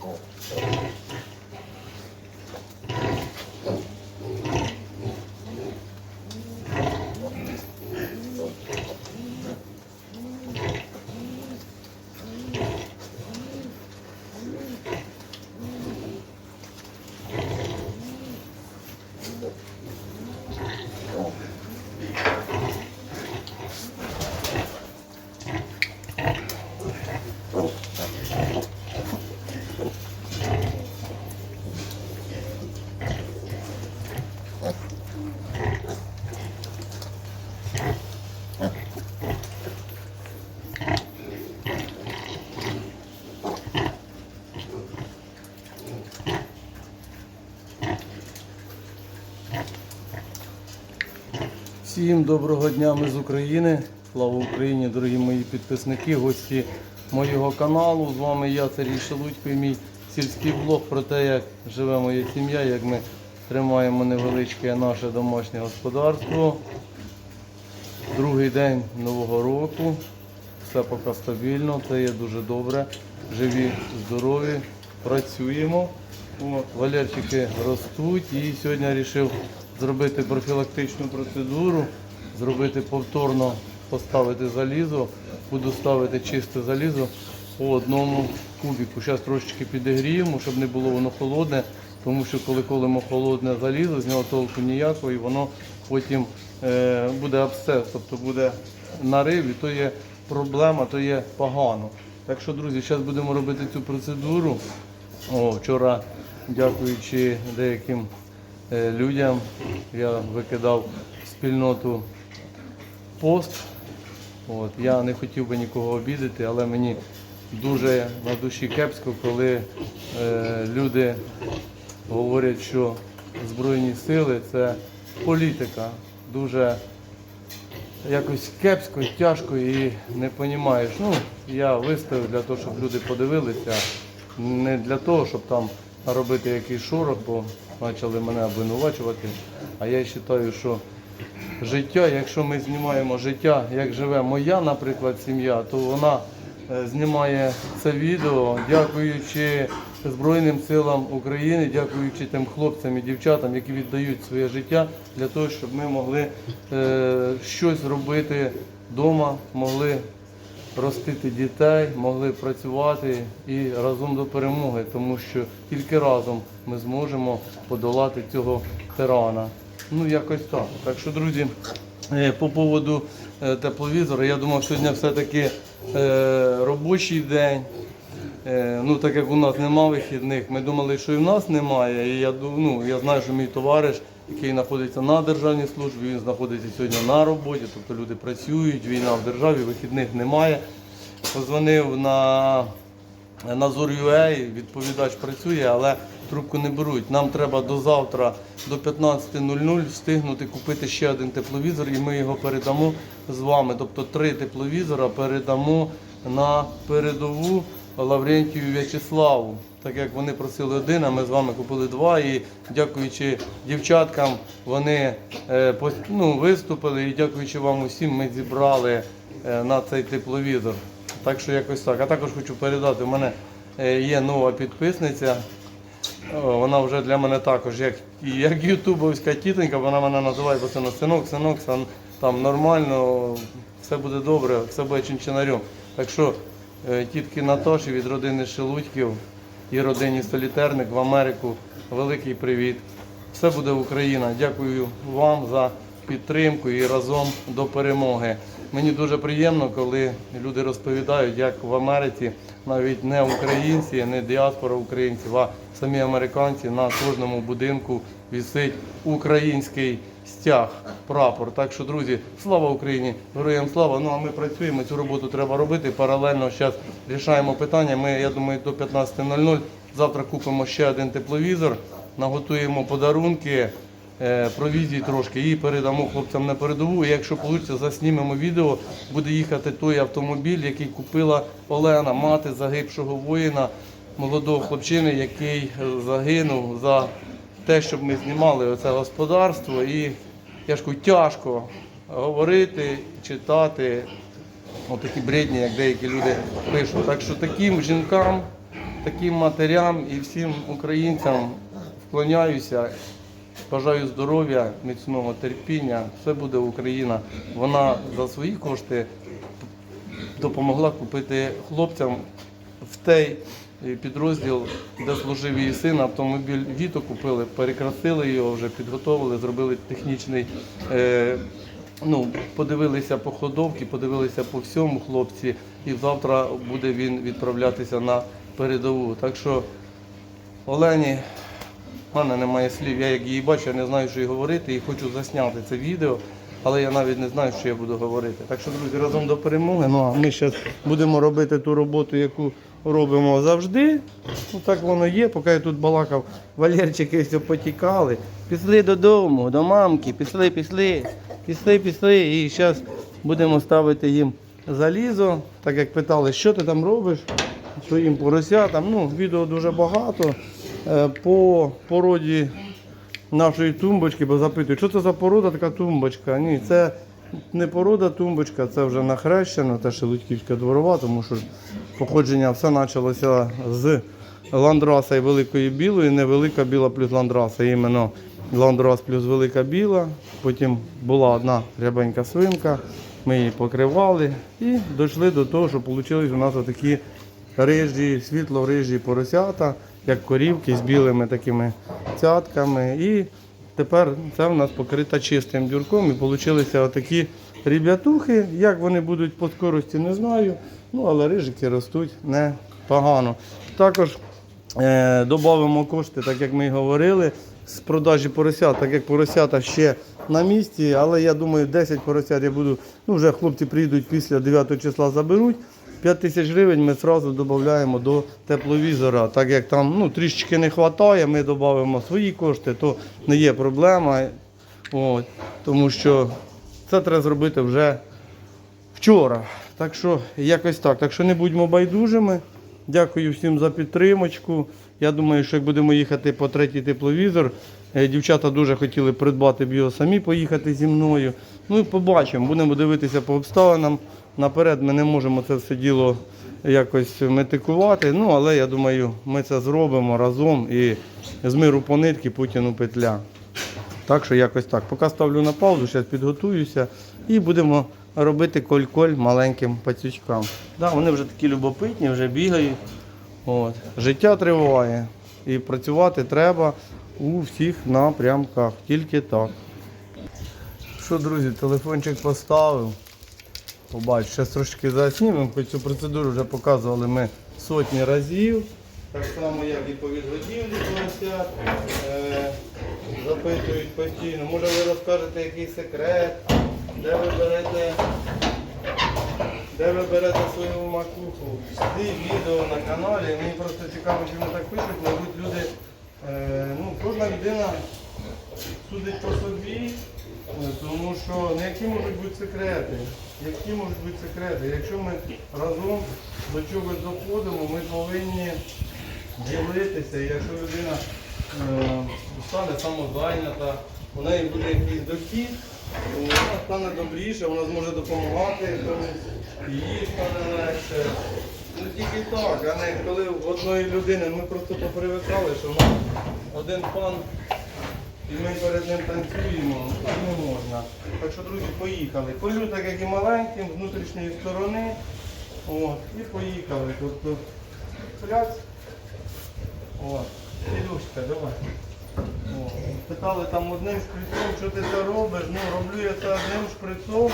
こう。Всім доброго дня, ми з України. Слава Україні, дорогі мої підписники, гості моєго каналу. З вами я, Сергій Шелудько, мій сільський блог про те, як живе моя сім'я, як ми тримаємо невеличке наше домашнє господарство. Другий день нового року. Все поки стабільно, це є дуже добре. Живі, здорові, працюємо. Валерчики ростуть і сьогодні вирішив зробити профілактичну процедуру, зробити повторно, поставити залізо. Буду ставити чисте залізо по одному кубіку. Зараз трошечки підігріємо, щоб не було воно холодне, тому що коли колемо холодне залізо, з нього толку ніякого і воно потім е, буде абсцес, тобто буде нарив, і то є проблема, то є погано. Так що, друзі, зараз будемо робити цю процедуру. О, вчора, дякуючи деяким людям, я викидав спільноту пост. От, я не хотів би нікого обідати, але мені дуже на душі кепсько, коли е, люди говорять, що Збройні сили це політика. Дуже якось кепсько, тяжко і не розумієш. Ну, я виставив для того, щоб люди подивилися, не для того, щоб там робити якийсь шорох, бо почали мене обвинувачувати. А я вважаю, що життя, якщо ми знімаємо життя, як живе моя, наприклад, сім'я, то вона е, знімає це відео, дякуючи Збройним силам України, дякуючи тим хлопцям і дівчатам, які віддають своє життя для того, щоб ми могли е, щось робити вдома, могли ростити дітей, могли працювати і разом до перемоги, тому що тільки разом ми зможемо подолати цього тирана. Ну, якось так. Так що, друзі, е, по поводу е, тепловізора, я думав, сьогодні все-таки е, робочий день. Ну, так як у нас немає вихідних, ми думали, що і в нас немає. І я, ну, я знаю, що мій товариш, який знаходиться на державній службі, він знаходиться сьогодні на роботі, тобто люди працюють, війна в державі, вихідних немає. Позвонив на на Зорю.ua, відповідач працює, але трубку не беруть. Нам треба до завтра, до 15.00 встигнути купити ще один тепловізор і ми його передамо з вами. Тобто три тепловізора передамо на передову Лаврентію В'ячеславу. Так як вони просили один, а ми з вами купили два. І дякуючи дівчаткам, вони е, ну, виступили. І дякуючи вам усім, ми зібрали е, на цей тепловізор. Так що якось так. А також хочу передати, у мене е, є нова підписниця. Вона вже для мене також, як, як ютубовська тітонька, вона мене називає постійно синок, синок, там нормально, все буде добре, все буде чинчинарем. Так що е, тітки Наташі від родини Шелудьків і родині Солітерник в Америку великий привіт. Все буде Україна. Дякую вам за підтримку і разом до перемоги. Мені дуже приємно, коли люди розповідають, як в Америці навіть не українці, не діаспора українців, а самі американці на кожному будинку висить український стяг, прапор. Так що, друзі, слава Україні, героям слава. Ну а ми працюємо. Цю роботу треба робити. Паралельно зараз рішаємо питання. Ми, я думаю, до 15.00 завтра купимо ще один тепловізор, наготуємо подарунки провізії трошки і передамо хлопцям на передову. І якщо вийде, заснімемо відео, буде їхати той автомобіль, який купила Олена, мати загибшого воїна, молодого хлопчини, який е, загинув за те, щоб ми знімали оце господарство. І я ж кажу, тяжко говорити, читати. Отакі бредні, як деякі люди пишуть. Так що таким жінкам таким матерям і всім українцям вклоняюся. Бажаю здоров'я, міцного терпіння. Все буде Україна. Вона за свої кошти допомогла купити хлопцям в той підрозділ, де служив її син, автомобіль Віто купили, перекрасили його, вже підготовили, зробили технічний. Е, ну, подивилися по ходовці, подивилися по всьому хлопці, і завтра буде він відправлятися на передову. Так що Олені, в мене немає слів. Я як її бачу, я не знаю, що й говорити, і хочу засняти це відео, але я навіть не знаю, що я буду говорити. Так що, друзі, разом до перемоги. Ну а ми зараз будемо робити ту роботу, яку робимо завжди. Ну так воно є, поки я тут балакав, Валерчики все потікали. Пішли додому, до мамки, пішли, пішли, пішли, пішли. І зараз будемо ставити їм залізо. Так як питали, що ти там робиш? своїм поросятам. Ну, відео дуже багато. Е, По породі нашої тумбочки, бо запитують, що це за порода така тумбочка? Ні, це не порода тумбочка, це вже нахрещено, це Шелудьківська дворова, тому що походження все почалося з ландраса і великої білої, невелика біла плюс ландраса, іменно ландрас плюс велика біла. Потім була одна рябенька свинка, ми її покривали і дійшли до того, що вийшли у нас отакі рижі, світло-рижі поросята, як корівки з білими такими цятками. І тепер це в нас покрита чистим дюрком і вийшли отакі рібятухи. Як вони будуть по скорості, не знаю. Ну, але рижики ростуть непогано. Також е, додамо кошти, так як ми і говорили, з продажі поросят, так як поросята ще на місці, але я думаю, 10 поросят я буду, ну вже хлопці прийдуть після 9 числа заберуть. 5 тисяч гривень ми одразу додаємо до тепловізора. Так як там ну, трішечки не вистачає, ми додаємо свої кошти, то не є проблема. От, тому що це треба зробити вже вчора. Так що якось так. Так що не будьмо байдужими. Дякую всім за підтримочку. Я думаю, що як будемо їхати по третій тепловізор, е, дівчата дуже хотіли придбати б його самі поїхати зі мною. Ну і побачимо, будемо дивитися по обставинам. Наперед ми не можемо це все діло якось метикувати. Ну, але я думаю, ми це зробимо разом і з миру по нитки Путіну петля. Так що якось так. Поки ставлю на паузу, зараз підготуюся і будемо робити коль-коль маленьким пацючкам. Да, вони вже такі любопитні, вже бігають. От. Життя триває. І працювати треба у всіх напрямках. Тільки так. Що, друзі, телефончик поставив. Побач, зараз трошки заснімемо, хоч цю процедуру вже показували ми сотні разів. Так само, як і по відгодівлі поросят. Е, запитують постійно. Може ви розкажете якийсь секрет, де ви берете, де ви берете свою макуху. Ці відео на каналі. Мені просто цікаво, чому так пишуть. Мабуть, люди, е, ну, кожна людина судить по собі, тому що не які можуть бути секрети. Які можуть бути секрети? Якщо ми разом до чогось доходимо, ми повинні ділитися. І якщо людина е, стане самозайнята, у неї буде якийсь дохід, вона стане добріше, вона зможе допомагати їй стане легше. Ну тільки так, а не коли в одної людини ми просто попривикали, що в нас один пан і ми перед ним танцюємо, ну, так не можна. Так що, друзі, поїхали. Полю так як і маленьким, з внутрішньої сторони. От, і поїхали. Тобто, пляц. От, Ілюшка, давай. О, питали там одним шприцом, що ти це робиш. Ну, роблю я це одним шприцом.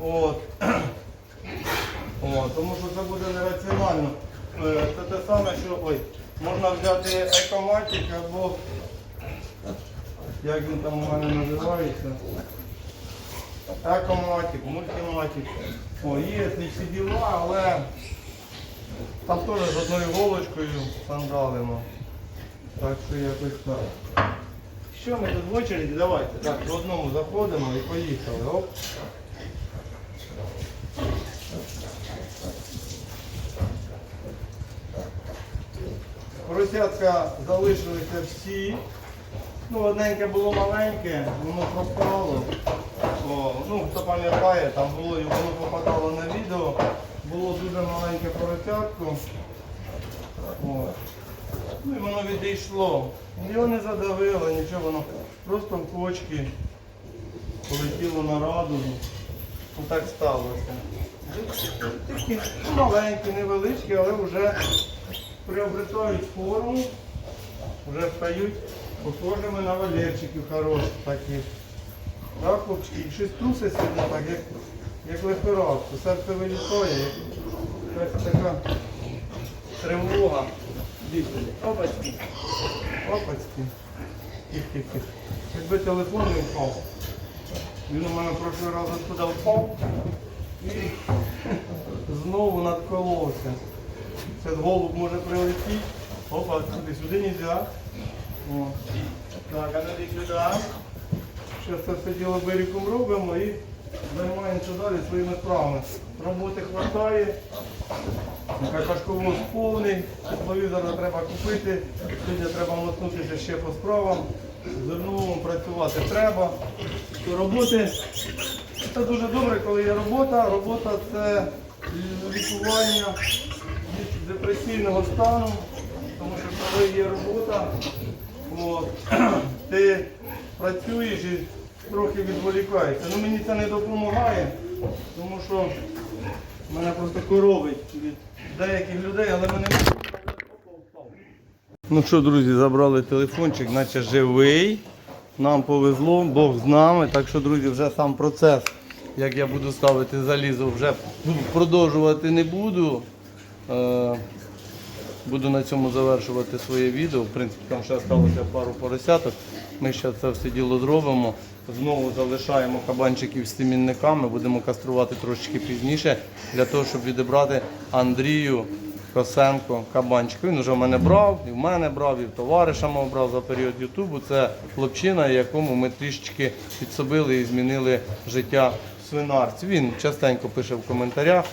От. О, тому що це буде нераціонально. Е, Це те саме, що ой, можна взяти екоматик або як він там у мене називається. Екоматик, мультиматик. О, є ці діла, але там теж з одною голочкою сандалимо. Так що якось так. Що ми тут в очереді? Давайте. Так, по одному заходимо і поїхали. Оп. Поросятка залишилися всі. Ну, одненьке було маленьке, воно пропало. О, ну, хто пам'ятає, там було і воно попадало на відео. Було дуже маленьке поросятко. От. Ну і воно відійшло. Його не задавило, нічого, воно просто в кочки полетіло на радугу. Ну так сталося. Такі маленькі, невеличкі, але вже приобретають форму, вже стають похожими на валерчиків хороших таких. Так, хлопчики, і щось труситься так, як, як лихорадку. Серце вилітає, як якась така тривога. Опачки. Опачки. Тих-тих-тих. Якби телефон не впав. Він у мене прошлий раз туди впав і знову надколовся. Це голуб може прилетіти. Опа, сюди, сюди не можна. Так, а іди сюди. Зараз це все діло берегом робимо і займаємося далі своїми справами. Роботи вистачає. Какашковоз повний, тепловізор треба купити, сьогодні треба мотнутися ще по справам. Зерновому працювати треба. Роботи це дуже добре, коли є робота. Робота це лікування депресійного стану, тому що коли є робота, от, ти працюєш і трохи відволікаєшся. Ну мені це не допомагає, тому що мене просто коровить від деяких людей, але мене Ну що, друзі, забрали телефончик, наче живий. Нам повезло, Бог з нами. Так що, друзі, вже сам процес, як я буду ставити залізо, вже продовжувати не буду. Буду на цьому завершувати своє відео. В принципі, там ще залишилося пару поросяток. Ми ще це все діло зробимо. Знову залишаємо кабанчиків з цімінниками, будемо каструвати трошечки пізніше, для того, щоб відібрати Андрію Косенко кабанчика. Він вже в мене брав, і в мене брав, і в товариша мав брав за період Ютубу. Це хлопчина, якому ми трішечки підсобили і змінили життя в свинарці. Він частенько пише в коментарях.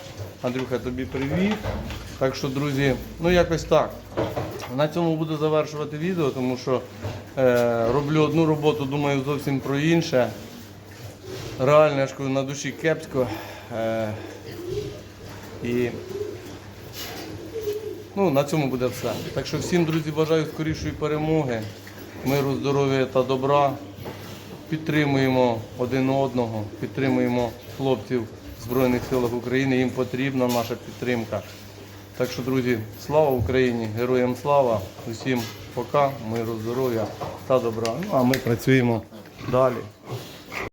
Андрюха, тобі привіт. Так що, друзі, ну якось так. На цьому буду завершувати відео, тому що е, роблю одну роботу, думаю зовсім про інше. Реально, я ж на душі кепсько. Е, і ну, на цьому буде все. Так що всім, друзі, бажаю скорішої перемоги, миру, здоров'я та добра. Підтримуємо один одного, підтримуємо хлопців Збройних силах України. Їм потрібна наша підтримка. Так що, друзі, слава Україні! Героям слава! Усім пока, миру, здоров'я та добра. Ну а ми працюємо далі.